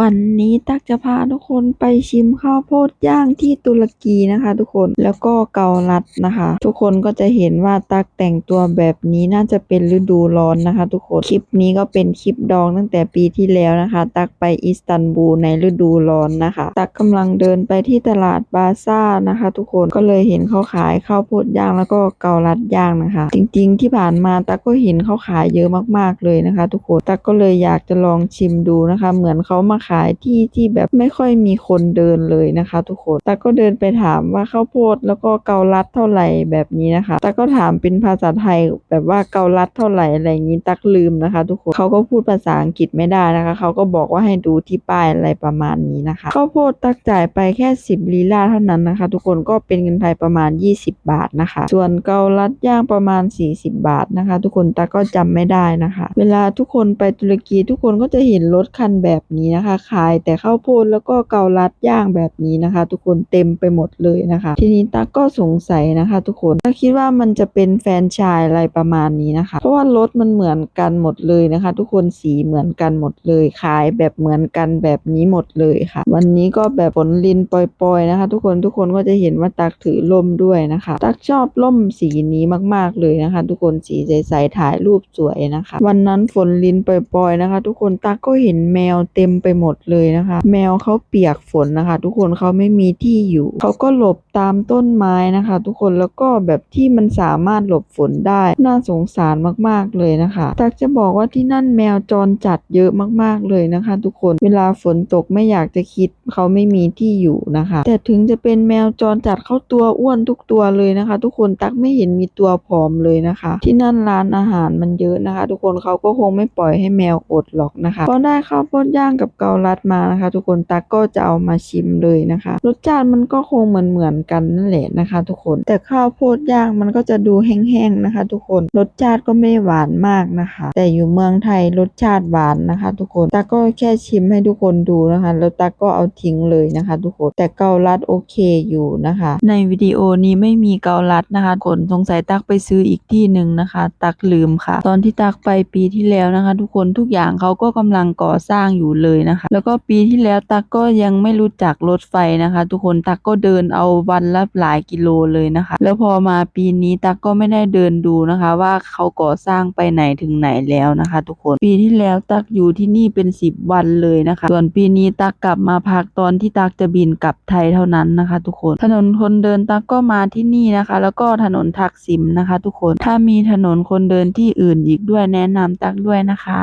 วันนี้ตักจะพาทุกคนไปชิมข้าวโพดย่างที่ตุรกีนะคะ ทุกคนแล้วก็เกาลัดนะคะ ทุกคนก็จะเห็นว่าตักแต่งตัวแบบนี้น่าจะเป็นฤดูร้อนนะคะ ทุกคนคลิปนี้ก็เป็นคลิปดองตั้งแต่ปีที่แล้วนะคะ ตักไปอิสตันบูลในฤดูร้อนนะคะ ตักกำลังเดินไปที่ตลาดบาซ่านะคะ ทุกคนก็เลยเห็นเขาขายข้าวโพดย่างแล้วก็เกาลัดย่างนะคะ จริงๆที่ผ่านมาตักก็เห็นเขาขายเยอะมากๆเลยนะคะ ทุกคนตักก็เลยอยากจะลองชิมดูนะคะ เหมือนเขามาขายที่ที่แบบไม่ค่อยมีคนเดินเลยนะคะ ทุกคนตักก็เดินไปถามว่าข้าวโพดแล้วก็เกาลัดเท่าไหร่แบบนี้นะคะตักก็ถามเป็นภาษาไทยแบบว่าเกาลัดเท่าไหร่อะไรอย่างนี้ตักลืมนะคะ ทุกคนเขาก็พูดภาษาอังกฤษไม่ได้นะคะเขาก็บอกว่าให้ดูที่ป้ายอะไรประมาณนี้นะคะข้าวโพดตักจ่ายไปแค่ 10ลีลาเท่านั้นนะคะ ทุกคนก็เป็นเงินไทยประมาณ 20 บาทนะคะ ส่วนเกาลัดย่างประมาณ 40 บาทนะคะ ทุกคนตักก็จำไม่ได้นะคะ เวลาทุกคนไปตุรกีทุกคนก็จะเห็นรถคันแบบนี้นะคะขายแต่ข้าวโพดแล้วก็เกาลัดย่างแบบนี้นะคะ ทุกคนเต็มไปหมดเลยนะคะ ทีนี้ตักก็สงสัยนะคะ ทุกคนตักคิดว่ามันจะเป็นแฟนชายอะไรประมาณนี้นะคะ เพราะว่ารถมันเหมือนกันหมดเลยนะคะ ทุกคนสีเหมือนกันหมดเลยขายแบบเหมือนกันแบบนี้หมดเลยค่ะ วันนี้ก็แบบฝนลินปล่อยๆนะคะ ทุกคนทุกคนก็จะเห็นว่าตักถือล่มด้วยนะคะ ตักชอบล่มสีนี้มากๆเลยนะคะ ทุกคนสีใสๆถ่ายรูปสวยนะคะ วันนั้นฝนลินปล่อยๆนะคะ ทุกคนตักก็เห็นแมวเต็มไปหมดมดเลยนะคะ แมวเขาเปียกฝนนะคะ ทุกคนเขาไม่มีที่อยู่ เขาก็หลบตามต้นไม้นะคะ ทุกคนแล้วก็แบบที่มันสามารถหลบฝนได้ น่าสงสารมากๆเลยนะคะตักจะบอกว่าที่นั่นแมวจรจัดเยอะมากๆเลยนะคะ ทุกคนเวลาฝนตกไม่อยากจะคิดเขาไม่มีที่อยู่นะคะ แต่ถึงจะเป็นแมวจรจัดเขาตัวอ้วนทุกตัวเลยนะคะ ทุกคนตักไม่เห็นมีตัวผอมเลยนะคะ ที่นั่นร้านอาหารมันเยอะนะคะ ทุกคนเขาก็คงไม่ปล่อยให้แมวอดหรอกนะคะพอได้ข้าวโพดย่างกับเกาลัดมานะคะ ทุกคนตักก็จะเอามาชิมเลยนะคะ รสชาติมันก็คงเหมือนเหมือนกันนั่นแหละนะคะ ทุกคนแต่ข้าวโพดย่างมันก็จะดูแห้งๆนะคะ ทุกคนรสชาติก็ไม่หวานมากนะคะ แต่อยู่เมืองไทยรสชาติหวานนะคะ ทุกคนตักก็แค่ชิมให้ทุกคนดูนะคะ แล้วตักก็เอาทิ้งเลยนะคะ ทุกคนแต่เกาลัดโอเคอยู่นะคะ ในวิดีโอนี้ไม่มีเกาลัดนะคะคนสงสัยตักไปซื้ออีกที่หนึ่งนะคะ ตักลืมค่ะ ตอนที่ตักไปปีที่แล้วนะคะ ทุกคนทุกอย่างเขาก็กำลังก่อสร้างอยู่เลยนะคะแล้วก็ปีที่แล้วตักก็ยังไม่รู้จักรถไฟนะคะ ทุกคนตักก็เดินเอาวันละหลายกิโลเลยนะคะ แล้วพอมาปีนี้ตักก็ไม่ได้เดินดูนะคะ ว่าเขาก่อสร้างไปไหนถึงไหนแล้วนะคะ ทุกคนปีที่แล้วตักอยู่ที่นี่เป็นสิบวันเลยนะคะ ส่วนปีนี้ตักกลับมาพักตอนที่ตักจะบินกลับไทยเท่านั้นนะคะ ทุกคน ถนนคนเดินตักก็มาที่นี่นะคะ แล้วก็ถนนทักษิมนะคะ ทุกคนถ้ามีถนนคนเดินที่อื่นอีกด้วยแนะนำตักด้วยนะคะ